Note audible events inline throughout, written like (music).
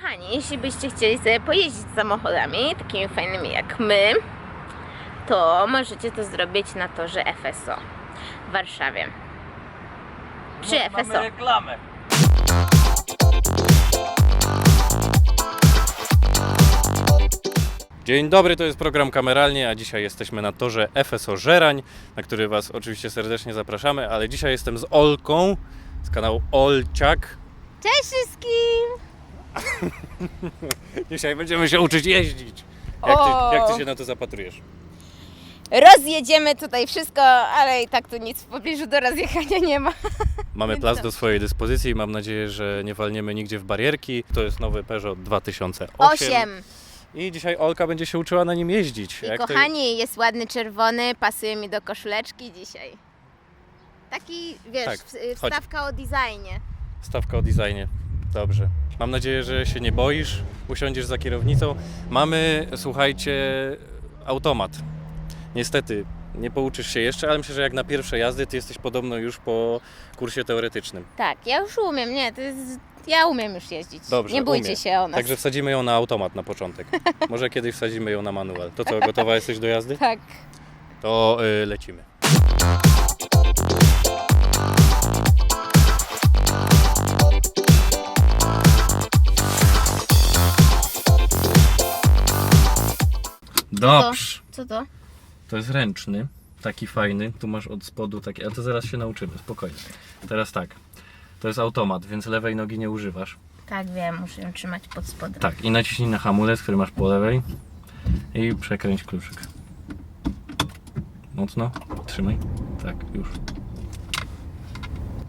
kochani, jeśli byście chcieli sobie pojeździć samochodami, takimi fajnymi jak my, to możecie to zrobić na torze FSO w Warszawie. Przy No, FSO. Mamy reklamę. Dzień dobry, to jest program Kameralnie, a dzisiaj jesteśmy na torze FSO Żerań, na który Was oczywiście serdecznie zapraszamy, ale dzisiaj jestem z Olką z kanału Olciak. Cześć wszystkim! (laughs) Dzisiaj będziemy się uczyć jeździć. Jak ty, jak ty się na to zapatrujesz? Rozjedziemy tutaj wszystko, ale i tak tu nic w pobliżu do rozjechania nie ma. (laughs) Mamy plac to- do swojej dyspozycji i mam nadzieję, że nie walniemy nigdzie w barierki. To jest nowy Peugeot 2008. Osiem. I dzisiaj Olka będzie się uczyła na nim jeździć. I Jak to- kochani, jest ładny czerwony, pasuje mi do koszuleczki dzisiaj. Taki, wiesz, Tak, w- chodź. wstawka o designie. Stawka o designie. Dobrze. Mam nadzieję, że się nie boisz, usiądziesz za kierownicą. Mamy, słuchajcie, automat. Niestety, nie pouczysz się jeszcze, ale myślę, że jak na pierwsze jazdy, ty jesteś podobno już po kursie teoretycznym. Tak, ja już umiem, nie, to jest, ja umiem już jeździć. Dobrze, nie bójcie umie. się o nas. Także wsadzimy ją na automat na początek. (laughs) Może kiedyś wsadzimy ją na manual. To co, gotowa jesteś do jazdy? Tak. To y, lecimy. Dobrze. Co to? To jest ręczny, taki fajny. Tu masz od spodu taki, ale to zaraz się nauczymy, spokojnie. Teraz tak. To jest automat, więc lewej nogi nie używasz. Tak, wiem, muszę ją trzymać pod spodem. Tak, i naciśnij na hamulec, który masz po lewej i przekręć kluczyk. Mocno, trzymaj. Tak, już.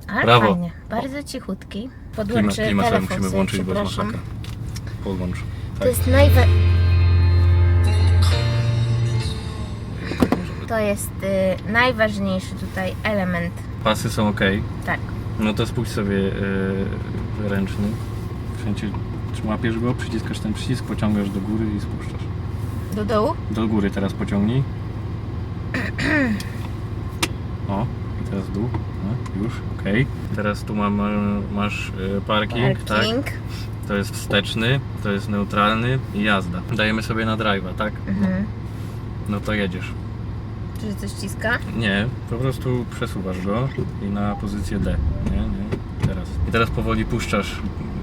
Ale Brawo. fajnie, bardzo cichutki. Klima, Podłączę klima sobie telefon musimy sobie, włączyć, bo jest przepraszam. masakra. Podłącz. To Tak. jest najwa... To jest y, najważniejszy tutaj element. Pasy są ok. Tak. No to spójrz sobie yy, ręczny. Wszędzie łapiesz go, przyciskasz ten przycisk, pociągasz do góry i spuszczasz. Do dołu? Do góry teraz pociągnij. O, i teraz w dół. No, już, ok. Teraz tu mam, masz parking, tak? Parking. To jest wsteczny, to jest neutralny i jazda. Dajemy sobie na drive'a, tak? Mhm. No to jedziesz. Czy coś ciska? Nie, po prostu przesuwasz go i na pozycję D. Nie, nie, teraz. I teraz powoli puszczasz,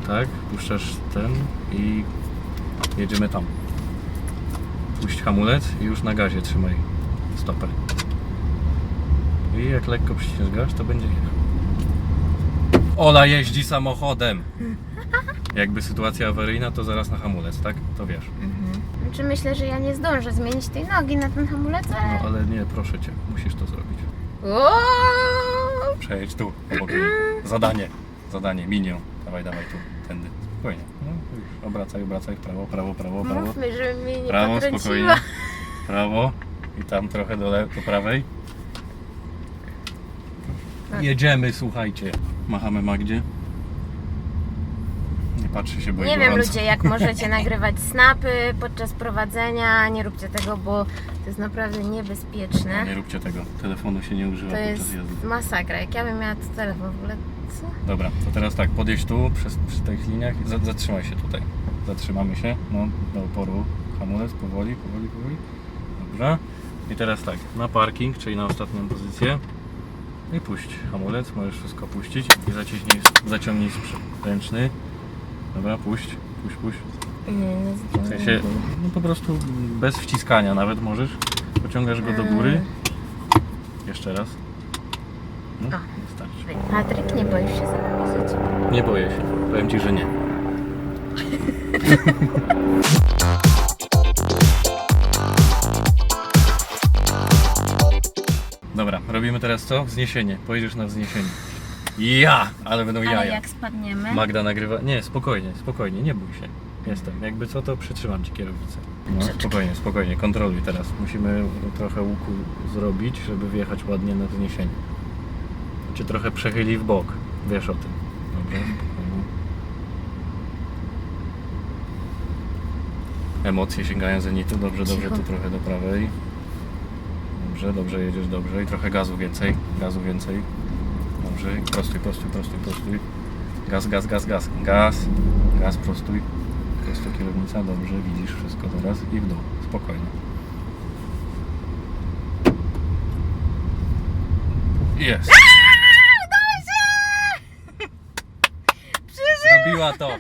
tak? Puszczasz ten i jedziemy tam. Puść hamulec i już na gazie trzymaj stopę. I jak lekko przyciągasz, to będzie jechał. Ola jeździ samochodem! Jakby sytuacja awaryjna, to zaraz na hamulec, tak? To wiesz. Znaczy myślę, że ja nie zdążę zmienić tej nogi na ten hamulec, ale... No ale nie, proszę cię, musisz to zrobić. Ooo! Przejedź tu, obok niej. Zadanie, zadanie, minią. Dawaj, dawaj tu, tędy. Spokojnie. No, już. Obracaj, obracaj w prawo, prawo, prawo, prawo. Mówmy, żeby mnie nie Prawo, potrąciła. spokojnie. Prawo i tam trochę do, le- do prawej. Tak. Jedziemy, słuchajcie. Machamy Magdzie. Nie patrzy się, bo Nie wiem gorąco. ludzie, jak możecie (laughs) nagrywać snapy podczas prowadzenia, nie róbcie tego, bo to jest naprawdę niebezpieczne. Nie róbcie tego. Telefonu się nie używa To podczas jest jazdy. masakra. Jak ja bym miała tu telefon w ogóle, co? Dobra, to teraz tak, podjedź tu przez, przy tych liniach i za- zatrzymaj się tutaj. Zatrzymamy się, no do oporu. Hamulec, powoli, powoli, powoli. Dobrze. I teraz tak, na parking, czyli na ostatnią pozycję. I puść hamulec, możesz wszystko puścić i zaciśnij, zaciągnij sprzęt ręczny. Dobra, puść, puść, puść. Nie, nie W sensie, no po prostu bez wciskania nawet możesz. Pociągasz go do góry. Jeszcze raz. No, O. wystarczy. Patryk, nie boisz się za nami jeździć? Nie boję się. Powiem Ci, że nie. (laughs) Dobra, robimy teraz co? Wzniesienie. Pojedziesz na wzniesienie. Ja! Ale będą Ale jaja. jak spadniemy... Magda nagrywa. Nie, spokojnie, spokojnie, nie bój się. Jestem. Jakby co, to przytrzymam Ci kierownicę. No, spokojnie, spokojnie, kontroluj teraz. Musimy trochę łuku zrobić, żeby wjechać ładnie na wzniesienie. Cię trochę przechyli w bok. Wiesz o tym. Dobrze? Spokojnie. Emocje sięgają zenitu. Dobrze, dobrze, Cicho. tu trochę do prawej. Dobrze, dobrze, jedziesz dobrze. I trochę gazu więcej. Gazu więcej. Dobrze. Prostuj, prostuj, prostuj, prostuj. Gaz, gaz, gaz, gaz. Gaz. Gaz, prostuj. Prosto kierownica, dobrze, widzisz wszystko teraz i w dół, spokojnie. Jest! (laughs) Zrobiła to!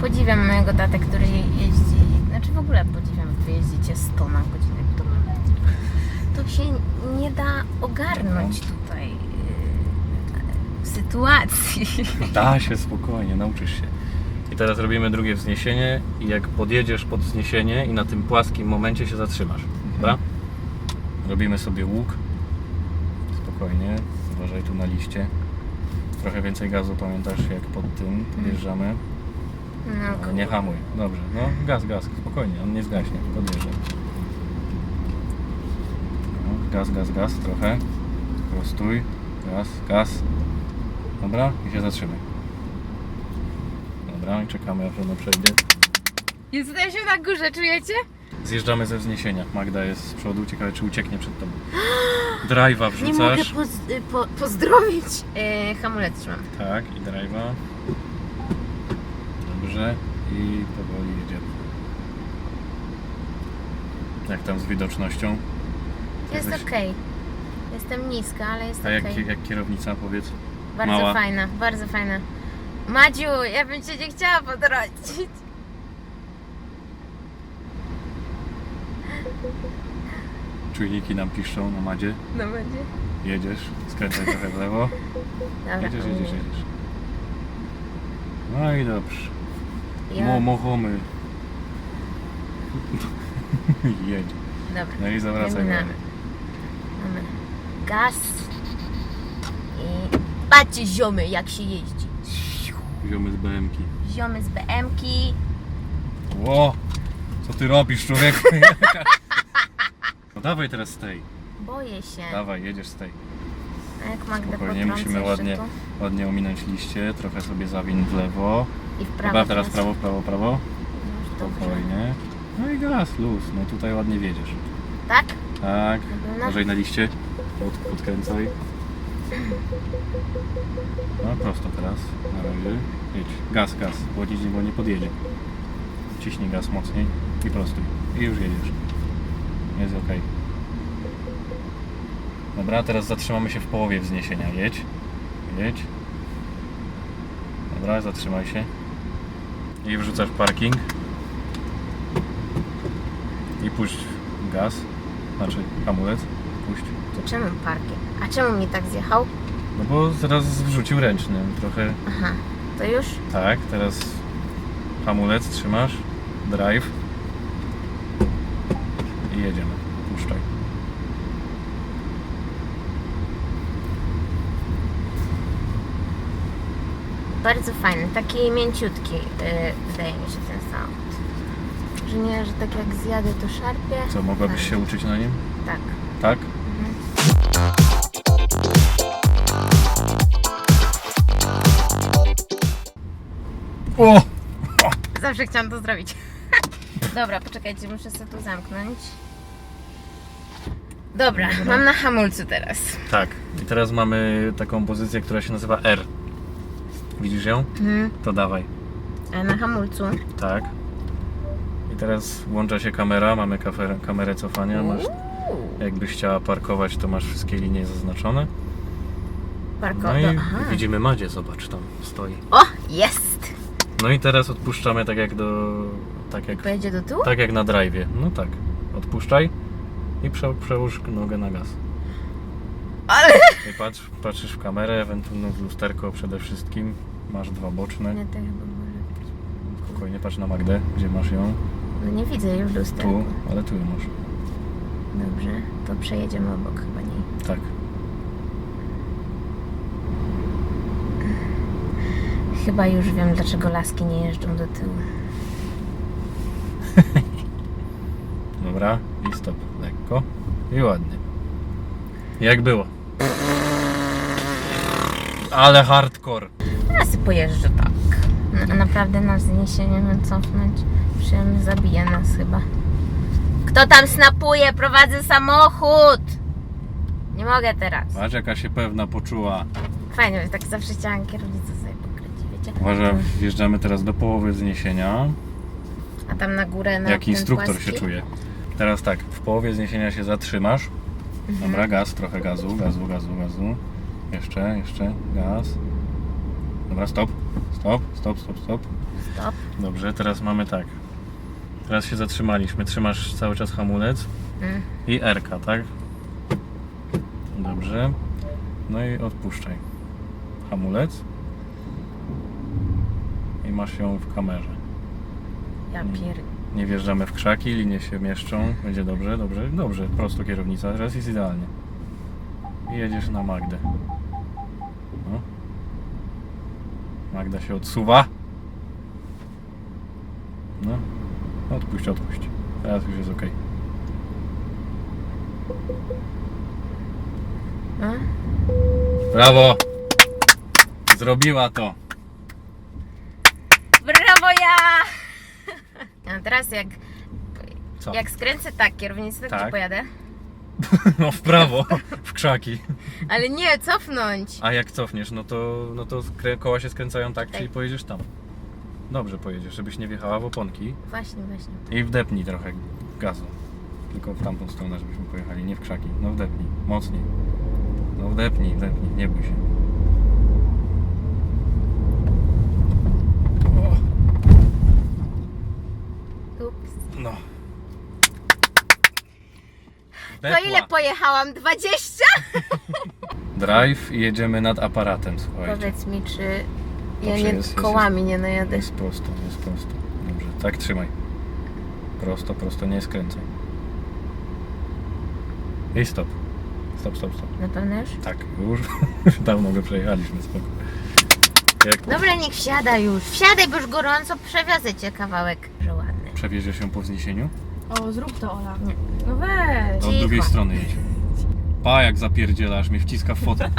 Podziwiam mojego tatę, który jeździ, znaczy w ogóle podziwiam, wy jeździcie 100 na godzinę. To, to się nie da ogarnąć tutaj yy, sytuacji. (laughs) Da się spokojnie, nauczysz się. I teraz robimy drugie wzniesienie i jak podjedziesz pod wzniesienie i na tym płaskim momencie się zatrzymasz. Dobra? Robimy sobie łuk. Spokojnie. Uważaj tu na liście. Trochę więcej gazu pamiętasz jak pod tym podjeżdżamy. No, Ale nie hamuj. Dobrze. No gaz, gaz. Spokojnie. On nie zgaśnie. Podjeżdżaj. No, gaz, gaz, gaz. Trochę. Prostuj. Gaz, gaz. Dobra. I się zatrzymaj. Dobra. I czekamy aż ono przejdzie. Jesteśmy na górze, czujecie? Zjeżdżamy ze wzniesienia. Magda jest z przodu. Ciekawe czy ucieknie przed tobą. Drive'a (gasps) Nie mogę wrzucasz. poz, y, po, pozdrowić. Yy, hamulec trzymam. Tak. I drive'a. Dobrze. I powoli jedziemy. Jak tam z widocznością? Jest Jesteś- okej. Jestem niska, ale jest A jak, okej. jak kierownica powiedz? Bardzo mała? fajna, bardzo fajna. Madziu, ja bym cię nie chciała potrącić. Czujniki nam piszczą na madzie. No będzie. Jedziesz, skręcaj trochę w lewo. Dobra. Jedziesz, jedziesz, jedziesz. No i dobrze. Ja... Mo, mochomy. (laughs) Jedź. Dobra. No i zawracaj głowę. Mamy gaz i patrzcie ziomy jak się jeździ. Ziomy z BM-ki. Ziomy z BM-ki. Ło! Co ty robisz, człowieku? (laughs) No dawaj teraz z tej. Boję się. Dawaj, jedziesz z tej. A jak Magdę Spokojnie, potrącę musimy jeszcze ładnie, tu ładnie ominąć liście. Trochę sobie zawin w lewo. I w prawo. Dobra, teraz w prawo, w prawo, w prawo. Już dobrze. Spokojnie. No i gaz, luz. No tutaj ładnie wiedziesz. Tak? Tak. Dobra. Uważaj na liście. Pod, podkręcaj. No prosto teraz. Na razie. Jedź. Gaz, gaz. Nie, bo nie podjedzie. Ciśnij gaz mocniej i prostuj. I już jedziesz. Jest ok. Dobra, teraz zatrzymamy się w połowie wzniesienia. Jedź. Jedź. Dobra, zatrzymaj się. I wrzucasz parking. I puść gaz. Znaczy hamulec. Puść. To czemu parkiem? A czemu mi tak zjechał? No bo teraz wrzucił ręcznym trochę. Aha. To już? Tak, teraz hamulec trzymasz, drive i jedziemy. Puszczaj. Bardzo fajny, taki mięciutki yy, wydaje mi się ten samochód. Że nie, że tak jak zjadę to szarpie. Co, mogłabyś Tak. się uczyć na nim? Tak. Tak? O! Zawsze chciałam to zrobić. (laughs) Dobra, poczekajcie, muszę sobie tu zamknąć. Dobra, mam na hamulcu teraz. Tak. I teraz mamy taką pozycję, która się nazywa R. Widzisz ją? Mhm. To dawaj. A na hamulcu. Tak. I teraz włącza się kamera, mamy kafer- kamerę cofania. Masz, Uuu, jakbyś chciała parkować, to masz wszystkie linie zaznaczone. Parko... No i. Aha. widzimy Madzie, zobacz, tam stoi. O, jest! No i teraz odpuszczamy tak jak do... tak jak, Pojedzie do tyłu? tak jak na drive'ie. No tak. Odpuszczaj i prze, przełóż nogę na gaz. Ale... I patrz, patrzysz w kamerę, ewentualnie w lusterko przede wszystkim. Masz dwa boczne. Nie, to chyba może... Spokojnie patrz na Magdę, gdzie masz ją. No nie widzę jej w lusterku. Tu, ale tu ją masz. Dobrze, to przejedziemy obok chyba niej. Tak. Chyba już wiem, dlaczego laski nie jeżdżą do tyłu. (laughs) Dobra, i stop. Lekko. I ładnie. Jak było? Ale hardcore. Ja sobie pojeżdżę tak. Na, naprawdę na wzniesienie mam cofnąć. Przyjemny zabije nas chyba. Kto tam snapuje? Prowadzę samochód! Nie mogę teraz. Patrz jaka się pewna poczuła. Fajnie, bo tak zawsze chciałam kierownicę sobie wiecie? Uważaj, wjeżdżamy teraz do połowy wzniesienia. A tam na górę na jak ten instruktor płaski? się czuje. Teraz tak, w połowie zniesienia się zatrzymasz. Mhm. Dobra, gaz, trochę gazu, gazu, gazu, gazu. Jeszcze, jeszcze, gaz. Dobra, stop, stop, stop, stop, stop. Stop. Dobrze, teraz mamy tak. Teraz się zatrzymaliśmy. Trzymasz cały czas hamulec Mm. i R, tak? Dobrze. No i odpuszczaj. Hamulec. Masz ją w kamerze. Ja pier... Nie wjeżdżamy w krzaki, linie się mieszczą. Będzie dobrze, dobrze, dobrze. Prosto kierownica. Teraz jest idealnie. I jedziesz na Magdę. No. Magda się odsuwa. No. Odpuść, odpuść. Teraz już jest ok. No. Brawo! Zrobiła to! Brawo ja! A teraz jak, Co? jak skręcę tak kierownicę, to Tak. gdzie pojadę? (laughs) No w prawo, w krzaki. Ale nie, cofnąć. A jak cofniesz, no to, no to skrę- koła się skręcają tak, Tak. czyli pojedziesz tam. Dobrze pojedziesz, żebyś nie wjechała w oponki. Właśnie, właśnie. I wdepnij trochę gazu. Tylko w tamtą stronę, żebyśmy pojechali, nie w krzaki. No wdepnij, mocniej. No wdepnij, wdepnij, nie bój się. O, Ups. No. To ile pojechałam? 20? (laughs) Drive i jedziemy nad aparatem, słuchajcie. Powiedz mi, czy ja Dobrze, nie jest, jest, kołami nie najadę. Jest prosto, jest prosto. Dobrze, tak trzymaj. Prosto, prosto, nie skręcaj. I stop. Stop, stop, stop. Na pewno już? Tak, już, (laughs) już dawno go przejechaliśmy, spoko. Jak Dobra, niech wsiada już. Wsiadaj, bo już gorąco, przewiozę cię kawałek. Przewiezie się po wzniesieniu, O, zrób to, Ola. Nie. No weź. to od Cicho. drugiej strony jedź. Pa, jak zapierdzielasz, mnie wciska w fotel.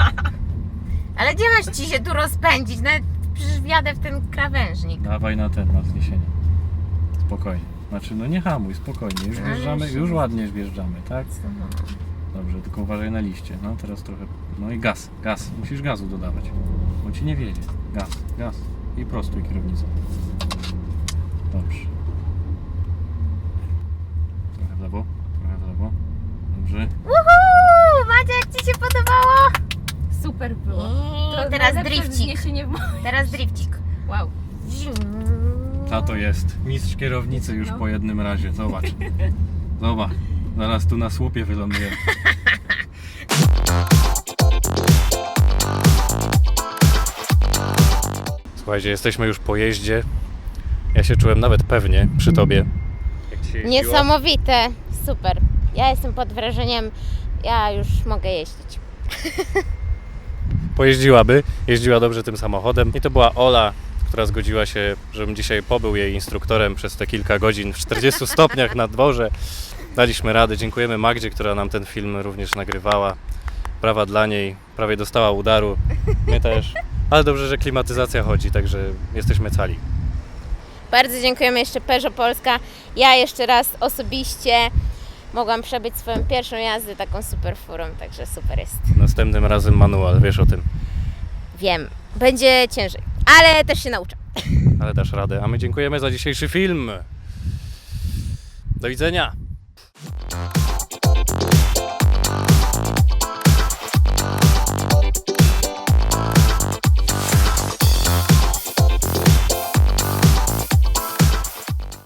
(laughs) Ale gdzie masz ci się tu rozpędzić? Nawet przecież wjadę w ten krawężnik. Dawaj na ten, na wzniesienie. Spokojnie. Znaczy, no nie hamuj, spokojnie. Już wjeżdżamy, już- ładnie wjeżdżamy, tak? Co? Dobrze, tylko uważaj na liście. No teraz trochę. No i gaz, gaz. Musisz gazu dodawać. Bo ci nie wiedzie. Gaz, gaz. I prostuj kierownicę. Dobrze. Trochę w lewo, trochę w lewo. Dobrze. Uhu! Macie, jak ci się podobało? Super było. I teraz najlepsze drifcik. wzniesienie w mo- Teraz drifcik. Wow. A to jest. Mistrz kierownicy już No. po jednym razie. Zobacz. Zobacz. Zaraz tu na słupie wyląduje. Słuchajcie, jesteśmy już po jeździe. Ja się czułem nawet pewnie przy tobie. Jak ci się jeździło? Niesamowite. Super. Ja jestem pod wrażeniem. Ja już mogę jeździć. (laughs) pojeździłaby, jeździła dobrze tym samochodem. I to była Ola, która zgodziła się, żebym dzisiaj pobył jej instruktorem przez te kilka godzin w 40 (laughs) stopniach na dworze. Daliśmy radę. Dziękujemy Magdzie, która nam ten film również nagrywała. Brawa dla niej. Prawie dostała udaru. My też. Ale dobrze, że klimatyzacja chodzi, także jesteśmy cali. Bardzo dziękujemy jeszcze Peugeot Polska. Ja jeszcze raz osobiście mogłam przebyć swoją pierwszą jazdę taką super furą, także super jest. Następnym razem manual, wiesz o tym. Wiem, będzie ciężej, ale też się nauczę. Ale dasz radę. A my dziękujemy za dzisiejszy film. Do widzenia.